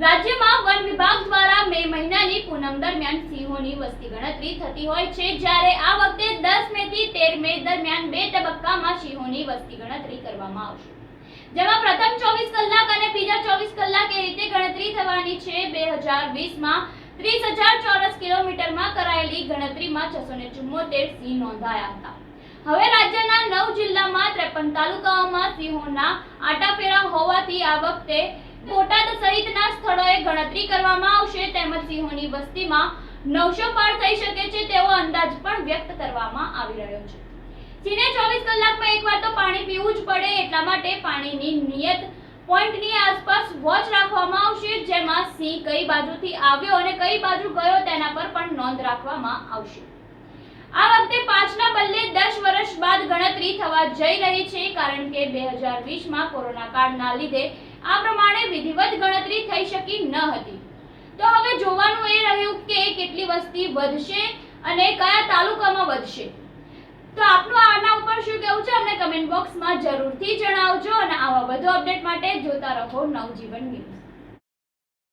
રાજ્યમાં વન વિભાગ દ્વારા મે મહિનાની પૂનમ દરમિયાન સિંહોની વસ્તી ગણતરી થતી હોય છે. જ્યારે આ વખતે 10 મે થી 13 મે દરમિયાન બે તબક્કામાં સિંહોની વસ્તી ગણતરી કરવામાં આવશે. જેમાં પ્રથમ ચોવીસ કલાક અને બીજા ચોવીસ કલાક એ રીતે ગણતરી થવાની છે. બે હજાર વીસમાં ત્રીસ હજાર ચોરસ કિલોમીટરમાં કરાયેલી ગણતરીમાં છસો ને ચુમ્મોતેર સિંહ નોંધાયા હતા. હવે રાજ્યના નવ જિલ્લામાં ત્રેપન તાલુકાઓમાં સિંહોના આટાફેરા હોવાથી આ વખતે બોટાદ સહિતના સ્થળોએ ગણતરી કરવામાં આવશે. તેમજ સિંહોની વસ્તીમાં નવસો પાર થઈ શકે છે તેવો અંદાજ પણ વ્યક્ત કરવામાં આવી રહ્યો છે. સિંહને ચોવીસ કલાકમાં એકવાર તો પાણી પીવું જ પડે, એટલા માટે પાણીની નિયત પોઈન્ટની આસપાસ વોચ રાખવામાં આવશે, જેમાં સિંહ કઈ બાજુથી આવ્યો અને કઈ બાજુ ગયો તેના પર પણ નોંધ રાખવામાં આવશે. આ વખતે પાંચના બદલે દસ વર્ષ બાદ ગણતરી થવા જઈ રહી છે, કારણ કે બે હજાર વીસમાં કોરોના કાળના લીધે આ પ્રમાણે વિધિવત ગણતરી થઈ શકી ન હતી. તો હવે જોવાનું એ રહ્યું કે કેટલી વસ્તી વધશે અને કયા તાલુકામાં વધશે. તો આપનું આના ઉપર શું કહેવું છે અમને કમેન્ટ બોક્સમાં જરૂરથી જણાવજો અને આવા વધુ અપડેટ માટે જોતા રહો નવજીવન ન્યૂઝ